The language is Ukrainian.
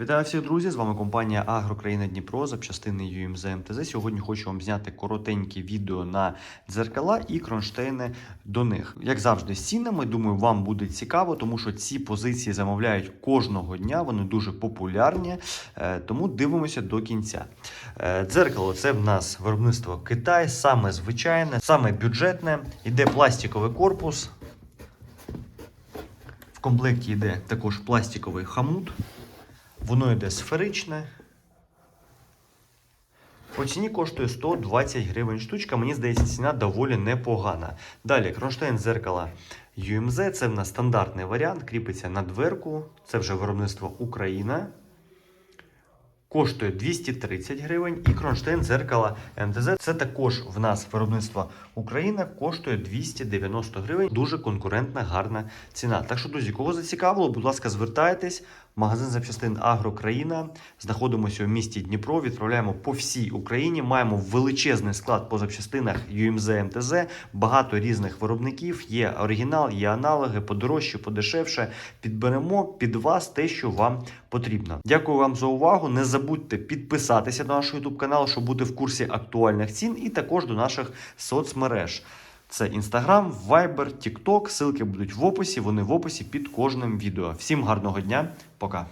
Вітаю всіх друзі! З вами компанія Агрокраїна Дніпро, запчастини UMZ МТЗ. Сьогодні хочу вам зняти коротеньке відео на дзеркала і кронштейни до них. Як завжди, з цінами. Думаю, вам буде цікаво, тому що ці позиції замовляють кожного дня. Вони дуже популярні, е, тому дивимося до кінця. Е, Дзеркало це в нас виробництво Китай, саме звичайне, саме бюджетне. Іде пластиковий корпус. В комплекті йде також пластиковий хамут. Воно йде сферичне. По ціні коштує 120 гривень штучка. Мені здається, ціна доволі непогана. Далі, кронштейн зеркала UMZ. Це в нас стандартний варіант, кріпиться на дверку. Це вже виробництво Україна. Коштує 230 гривень. І кронштейн зеркала МТЗ. Це також в нас виробництво Україна, коштує 290 гривень. Дуже конкурентна, гарна ціна. Так що, друзі, кого зацікавило, будь ласка, звертайтесь. Магазин запчастин Агрокраїна. Знаходимося у місті Дніпро. Відправляємо по всій Україні. Маємо величезний склад по запчастинах UMZ МТЗ. Багато різних виробників. Є оригінал, є аналоги, подорожче, подешевше. Підберемо під вас те, що вам потрібно. Дякую вам за увагу. Не забудьте підписатися до нашого YouTube каналу, щоб бути в курсі актуальних цін, і також до наших соцмереж. Це Instagram, Viber, TikTok. Ссылки будуть в описі. Вони в описі під кожним відео. Всім гарного дня, пока.